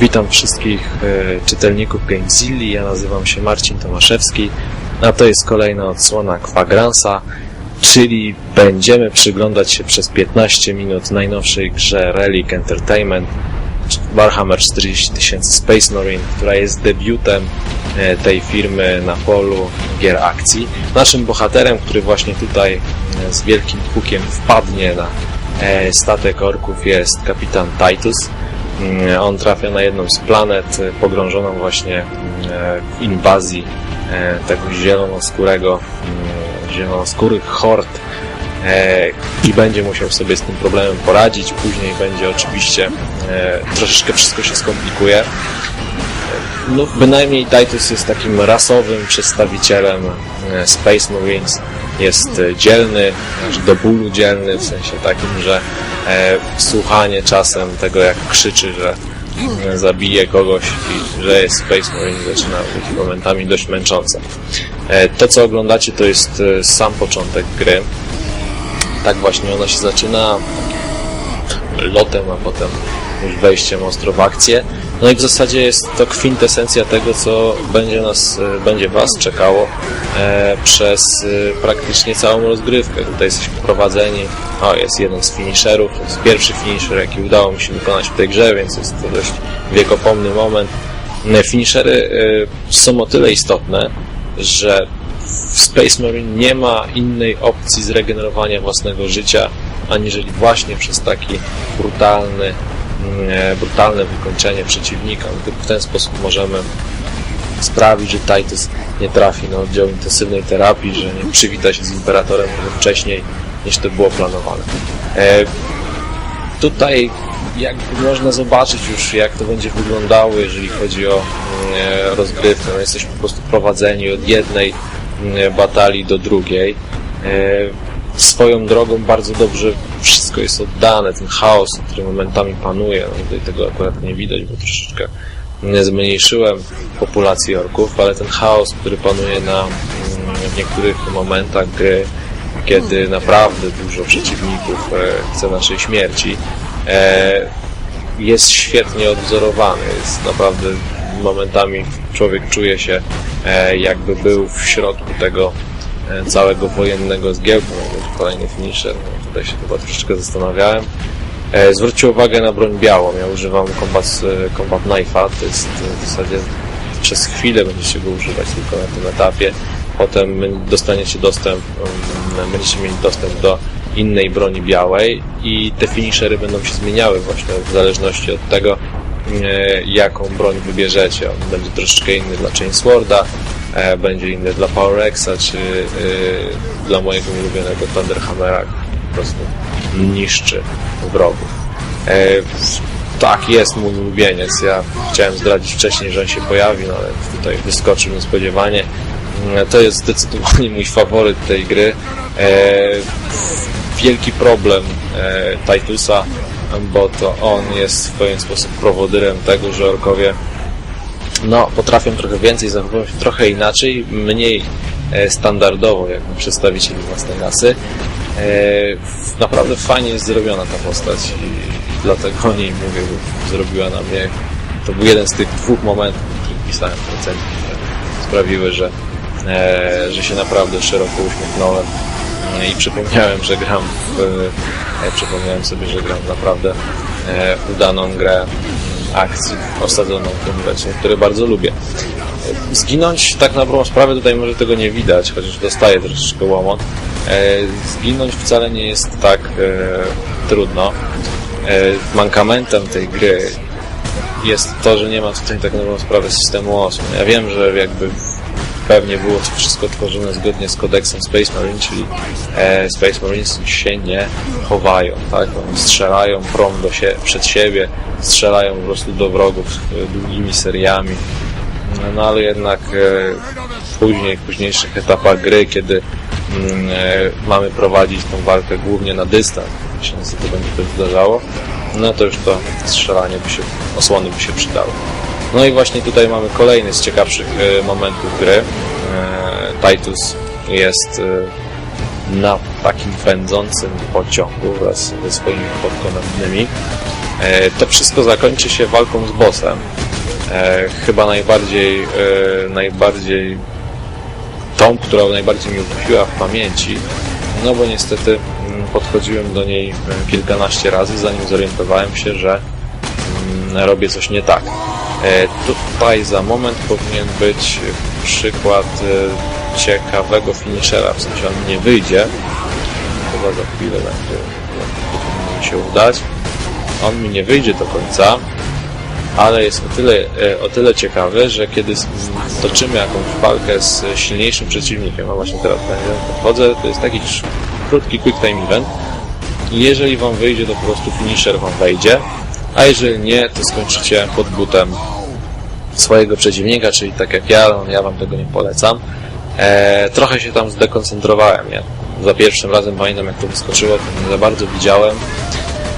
Witam wszystkich e, czytelników Gamezilli. Ja nazywam się Marcin Tomaszewski, a to jest kolejna odsłona Quagransa, czyli będziemy przyglądać się przez 15 minut najnowszej grze Relic Entertainment Warhammer 40 000 Space Marine, która jest debiutem e, tej firmy na polu gier akcji. Naszym bohaterem, który właśnie tutaj e, z wielkim pukiem wpadnie na statek orków jest kapitan Titus. Mm, On trafia na jedną z planet e, pogrążoną właśnie mm, w inwazji e, tego zielonoskórego, mm, zielonoskórych hord e, i będzie musiał sobie z tym problemem poradzić. Później będzie oczywiście e, troszeczkę wszystko się skomplikuje. No, bynajmniej Titus jest takim rasowym przedstawicielem Space Marines. Jest e, dzielny, aż do bólu dzielny, w sensie takim, że e, słuchanie czasem tego, jak krzyczy, że zabije kogoś i że jest Space Marine zaczyna być momentami dość męczące. E, to, co oglądacie, to jest sam początek gry. Tak właśnie ona się zaczyna lotem, a potem już wejściem ostro w akcję. No i w zasadzie jest to kwintesencja tego, co będzie nas, e, będzie Was czekało e, przez e, praktycznie całą rozgrywkę. Tutaj jesteśmy prowadzeni, o jest jeden z finisherów, to jest pierwszy finisher, jaki udało mi się wykonać w tej grze, więc jest to dość wiekopomny moment. E, Finishery e, są o tyle istotne, że w Space Marine nie ma innej opcji zregenerowania własnego życia, aniżeli właśnie przez taki brutalny, brutalne wykończenie przeciwnika. Tylko w ten sposób możemy sprawić, że Titus nie trafi na oddział intensywnej terapii, że nie przywita się z Imperatorem wcześniej niż to było planowane. E, tutaj jakby można zobaczyć już jak to będzie wyglądało, jeżeli chodzi o e, rozgrywkę. No, jesteśmy po prostu prowadzeni od jednej mm, batalii do drugiej. Swoją drogą bardzo dobrze wszystko jest oddane, ten chaos, który momentami panuje. No, tutaj tego akurat nie widać, bo troszeczkę zmniejszyłem populację orków, ale ten chaos, który panuje na mm, w niektórych momentach gry, kiedy naprawdę dużo przeciwników e, chce naszej śmierci, e, jest świetnie odwzorowany. Jest naprawdę momentami człowiek czuje się e, jakby był w środku tego całego wojennego zgiełku. No, kolejny finisher, no, tutaj się chyba troszeczkę zastanawiałem. E, zwróćcie uwagę na broń białą. Ja używam Combat, e, combat Knife'a, to jest e, w zasadzie przez chwilę będziecie go używać tylko na tym etapie. Potem dostaniecie dostęp, um, będziecie mieli dostęp do innej broni białej i te finishery będą się zmieniały właśnie w zależności od tego, e, jaką broń wybierzecie. On będzie troszeczkę inny dla Chainsworda, e, będzie inny dla Power Exa, czy e, dla mojego ulubionego Thunderhammera, po prostu niszczy wrogów. E, tak, jest mój ulubieniec. Ja chciałem zdradzić wcześniej, że on się pojawi, no ale tutaj wyskoczył niespodziewanie. E, To jest zdecydowanie mój faworyt tej gry. E, wielki problem e, Titusa, bo to on jest w pewien sposób prowodyrem tego, że orkowie no, potrafią trochę więcej, zachowują się trochę inaczej, mniej e, standardowo jak przedstawicieli własnej rasy. E, naprawdę fajnie jest zrobiona ta postać i dlatego o niej mówię, bo zrobiła na mnie to był jeden z tych dwóch momentów, w których pisałem recenzji, które sprawiły, że, e, że się naprawdę szeroko uśmiechnąłem e, i przypomniałem, że gram w, przypomniałem sobie, że gram naprawdę udaną grę akcji osadzoną w tym lecie, które bardzo lubię. Zginąć tak na dobrą sprawę tutaj może tego nie widać, chociaż dostaję troszeczkę łomot. E, Zginąć wcale nie jest tak e, trudno. E, Mankamentem tej gry jest to, że nie ma tutaj tak na dobrą sprawę systemu osłon. Ja wiem, że jakby pewnie było to wszystko tworzone zgodnie z kodeksem Space Marine, czyli e, Space Marines się nie chowają, tak? Oni strzelają prom do przed siebie, strzelają po prostu do wrogów e, długimi seriami. No, ale jednak e, później, w późniejszych etapach gry, kiedy mm, e, mamy prowadzić tą walkę głównie na dystans, jeśli niestety będzie to zdarzało, no to już to strzelanie by się, osłony by się przydały. No i właśnie tutaj mamy kolejny z ciekawszych e, momentów gry. E, Titus jest e, na takim pędzącym pociągu wraz ze swoimi podkonanymi. E, to wszystko zakończy się walką z bossem. Chyba najbardziej, najbardziej tą, która najbardziej mi utkwiła w pamięci, no bo niestety mm, podchodziłem do niej kilkanaście razy, zanim zorientowałem się, że mm, robię coś nie tak. E, tutaj za moment powinien być przykład e, ciekawego finishera, w sensie on nie wyjdzie, chyba za chwilę będzie powinno mi się udać. On mi nie wyjdzie do końca, ale jest o tyle, e, o tyle ciekawy, że kiedy toczymy jakąś walkę z silniejszym przeciwnikiem, a właśnie teraz podchodzę, to jest taki krótki quick time event. Jeżeli wam wyjdzie, to po prostu finisher wam wejdzie, a jeżeli nie, to skończycie pod butem swojego przeciwnika, czyli tak jak ja, no, ja wam tego nie polecam. E, trochę się tam zdekoncentrowałem, ja za pierwszym razem pamiętam jak to wyskoczyło, to nie za bardzo widziałem,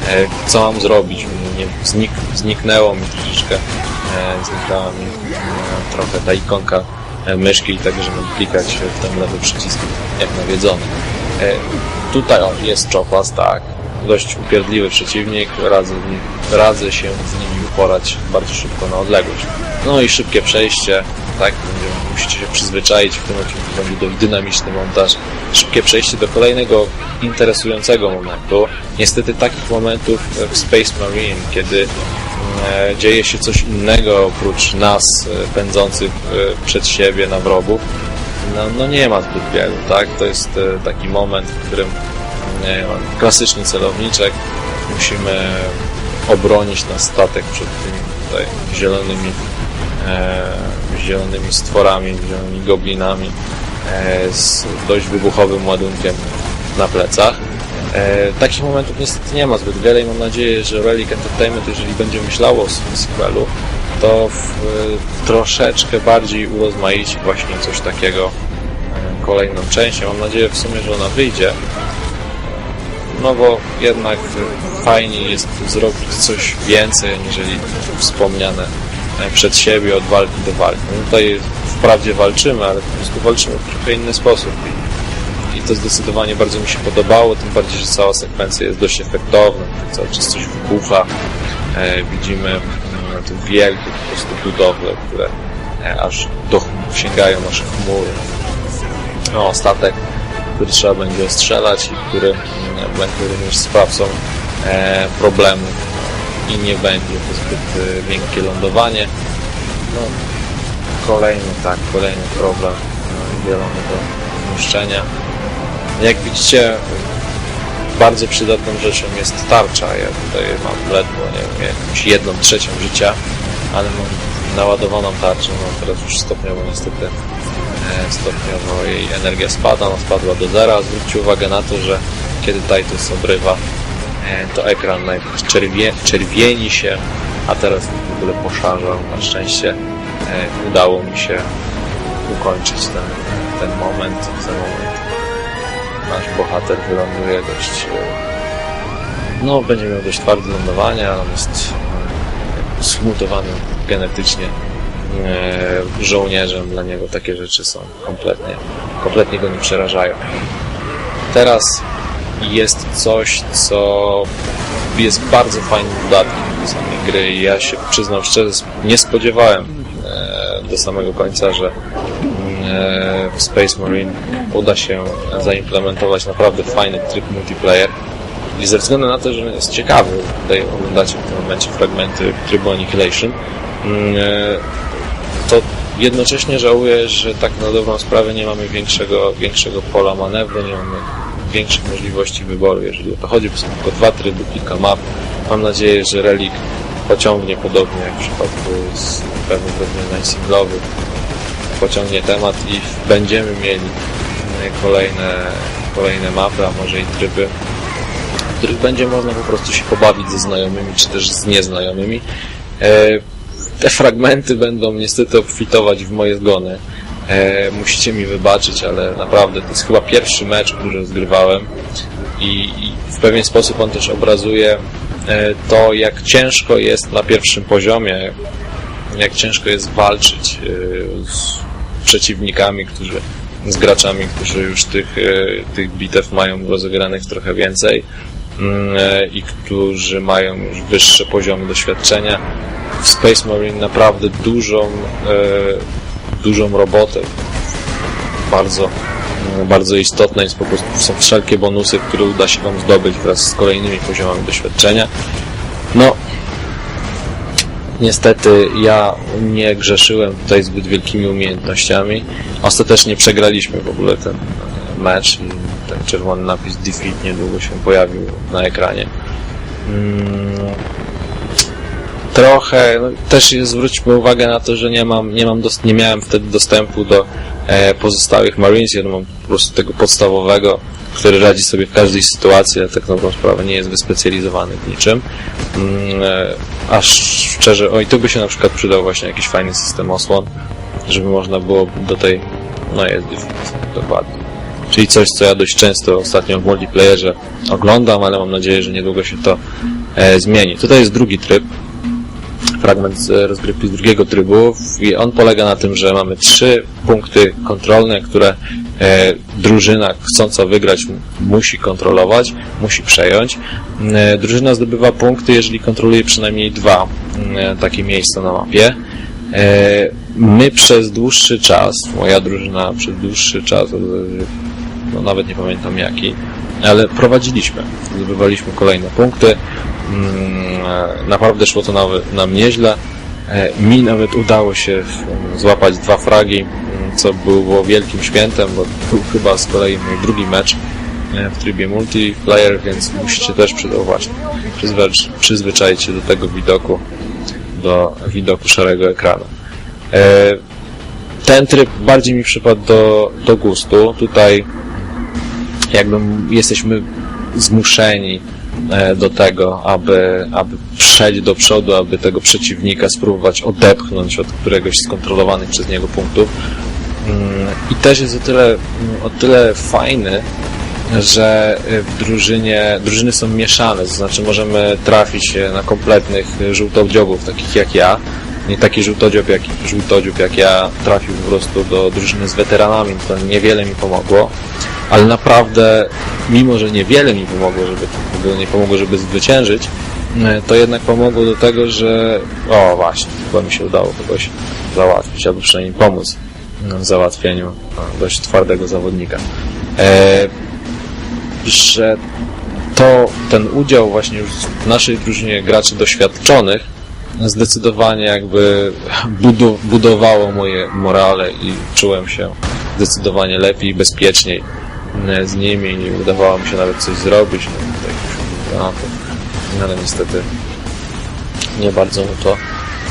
e, co mam zrobić. Nie, znik, zniknęło mi troszeczkę, e, zniknęła mi e, trochę ta ikonka myszki, tak żeby klikać w ten lewy przycisk jak nawiedzony. Tutaj o, jest Choplas, tak, dość upierdliwy przeciwnik, radzę, radzę się z nimi uporać bardzo szybko na odległość. No i szybkie przejście, tak, będzie- musicie się przyzwyczaić, w tym odcinku będzie dość dynamiczny montaż. Szybkie przejście do kolejnego interesującego momentu. Niestety takich momentów w Space Marine, kiedy e, dzieje się coś innego oprócz nas e, pędzących e, przed siebie na wrogów, no, no nie ma zbyt wielu, tak? To jest taki moment, w którym klasyczny celowniczek, musimy obronić nasz statek przed tymi tutaj zielonymi e, zielonymi stworami, zielonymi goblinami e, z dość wybuchowym ładunkiem na plecach. E, takich momentów niestety nie ma zbyt wiele i mam nadzieję, że Relic Entertainment, jeżeli będzie myślało o swoim sequelu, to w, e, troszeczkę bardziej urozmaici właśnie coś takiego e, kolejną częścią. Mam nadzieję w sumie, że ona wyjdzie. No bo jednak e, fajnie jest zrobić coś więcej, aniżeli wspomniane e, przed siebie od walki do walki. No tutaj wprawdzie walczymy, ale po prostu walczymy w trochę inny sposób. I, I to zdecydowanie bardzo mi się podobało, tym bardziej, że cała sekwencja jest dość efektowna, cały czas coś wybucha. E, widzimy te wielkie po prostu budowle, które e, aż do sięgają aż chmury. No, statek, który trzeba będzie ostrzelać i który mm, będzie również sprawcą e, problemu i nie będzie to zbyt e, miękkie lądowanie. No, kolejny, tak, kolejny problem no, zielony do zniszczenia. Jak widzicie, bardzo przydatną rzeczą jest tarcza. Ja tutaj mam ledwo, nie wiem, jakąś jedną trzecią życia, ale mam naładowaną tarczę, no teraz już stopniowo niestety e, stopniowo jej energia spada, ona spadła do zera. Zwróćcie uwagę na to, że kiedy Titus obrywa, e, to ekran najpierw czerwie, czerwieni się, a teraz w ogóle poszarzał. Na szczęście e, udało mi się ukończyć ten, ten moment. Ten moment nasz bohater wyląduje dość e, no, będzie miał dość twarde lądowanie, on jest e, zmutowany genetycznie żołnierzem. Dla niego takie rzeczy są kompletnie, kompletnie go nie przerażają. Teraz jest coś, co jest bardzo fajnym dodatkiem do samej gry i ja się przyznam szczerze, nie spodziewałem e, do samego końca, że e, w Space Marine uda się zaimplementować naprawdę fajny tryb multiplayer i ze względu na to, że jest ciekawy, tutaj oglądacie w tym momencie fragmenty trybu Annihilation, mm, e, jednocześnie żałuję, że tak na dobrą sprawę nie mamy większego, większego pola manewru, nie mamy większych możliwości wyboru, jeżeli o to chodzi, bo są tylko dwa tryby, kilka map. Mam nadzieję, że Relic pociągnie podobnie jak w przypadku z pewnych rozwiązań singlowych, pociągnie temat i będziemy mieli e, kolejne, kolejne mapy, a może i tryby, w których będzie można po prostu się pobawić ze znajomymi, czy też z nieznajomymi. Te fragmenty będą niestety obfitować w moje zgony. E, musicie mi wybaczyć, ale naprawdę to jest chyba pierwszy mecz, który zgrywałem i, i w pewien sposób on też obrazuje e, to, jak ciężko jest na pierwszym poziomie, jak ciężko jest walczyć e, z przeciwnikami, którzy, z graczami, którzy już tych, e, tych bitew mają rozegranych trochę więcej. mm, e, i którzy mają już wyższe poziomy doświadczenia. W Space Marine naprawdę dużą, e, dużą robotę, bardzo, mm, bardzo istotne jest po prostu, są wszelkie bonusy, które uda się Wam zdobyć wraz z kolejnymi poziomami doświadczenia. No, Niestety ja nie grzeszyłem tutaj zbyt wielkimi umiejętnościami. Ostatecznie przegraliśmy w ogóle ten e, mecz i ten czerwony napis defeat niedługo się pojawił na ekranie. Trochę, no, też zwróćmy uwagę na to, że nie mam, nie mam, dos- nie miałem wtedy dostępu do e, pozostałych Marines, ja mam po prostu tego podstawowego, który radzi sobie w każdej sytuacji, a tak na dobrą sprawę nie jest wyspecjalizowany w niczym. Mm, e, aż szczerze, oj, tu by się na przykład przydał właśnie jakiś fajny system osłon, żeby można było do tej, no jest dokładnie. Czyli coś, co ja dość często ostatnio w multiplayerze oglądam, ale mam nadzieję, że niedługo się to e, zmieni. Tutaj jest drugi tryb, fragment z rozgrywki z drugiego trybu on polega na tym, że mamy trzy punkty kontrolne, które e, drużyna chcąca wygrać musi kontrolować, musi przejąć. E, drużyna zdobywa punkty, jeżeli kontroluje przynajmniej dwa e, takie miejsca na mapie. My przez dłuższy czas, moja drużyna przez dłuższy czas, no nawet nie pamiętam jaki, ale prowadziliśmy, zdobywaliśmy kolejne punkty. Mm, Naprawdę szło to nam nieźle. E, Mi nawet udało się złapać dwa fragi, mm, co było wielkim świętem, bo był chyba z kolei mój drugi mecz e, w trybie multiplayer, więc musicie też przyzwyczaić się do tego widoku, do widoku szarego ekranu. E, Ten tryb bardziej mi przypadł do, do gustu. Tutaj jakby jesteśmy zmuszeni e, do tego, aby, aby przejść do przodu, aby tego przeciwnika spróbować odepchnąć od któregoś z kontrolowanych przez niego punktów. Mm, I też jest o tyle, o tyle fajny, że w drużynie, drużyny są mieszane, to znaczy możemy trafić na kompletnych e, żółtodziobów, takich jak ja. Nie taki żółtodziób jak, żółtodziób jak ja trafił po prostu do drużyny z weteranami, to niewiele mi pomogło, ale naprawdę, mimo że niewiele mi pomogło, żeby nie pomogło, żeby zwyciężyć, e, to jednak pomogło do tego, że o właśnie, chyba mi się udało kogoś załatwić, albo przynajmniej pomóc w załatwieniu dość twardego zawodnika. E, że to ten udział właśnie już w naszej drużynie graczy doświadczonych zdecydowanie jakby budowało moje morale i czułem się zdecydowanie lepiej, bezpieczniej e, z nimi i udawało mi się nawet coś zrobić, no, no, ale niestety nie bardzo mu to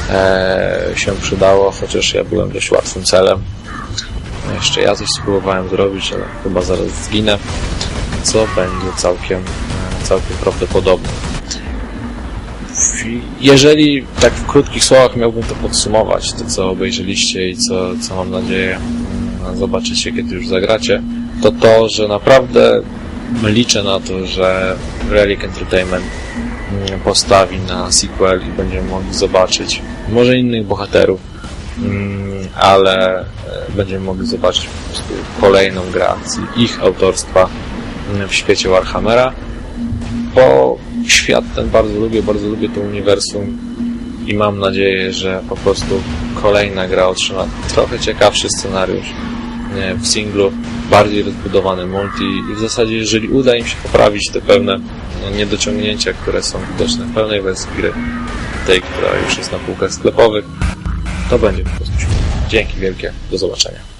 e, się przydało, chociaż ja byłem dość łatwym celem. Jeszcze ja coś spróbowałem zrobić, ale chyba zaraz zginę, co będzie całkiem, e, całkiem prawdopodobne. Jeżeli tak w krótkich słowach miałbym to podsumować, to co obejrzeliście i co, co mam nadzieję mm, zobaczycie, kiedy już zagracie, to to, że naprawdę liczę na to, że Relic Entertainment mm, postawi na sequel i będziemy mogli zobaczyć może innych bohaterów, mm, ale e, będziemy mogli zobaczyć po prostu kolejną grę ich autorstwa w świecie Warhammera, bo świat ten bardzo lubię, bardzo lubię to uniwersum i mam nadzieję, że po prostu kolejna gra otrzyma trochę ciekawszy scenariusz w singlu, bardziej rozbudowany multi i w zasadzie jeżeli uda im się poprawić te pewne no, niedociągnięcia, które są widoczne w pełnej wersji gry, tej, która już jest na półkach sklepowych, to będzie po prostu. Dzięki wielkie, do zobaczenia.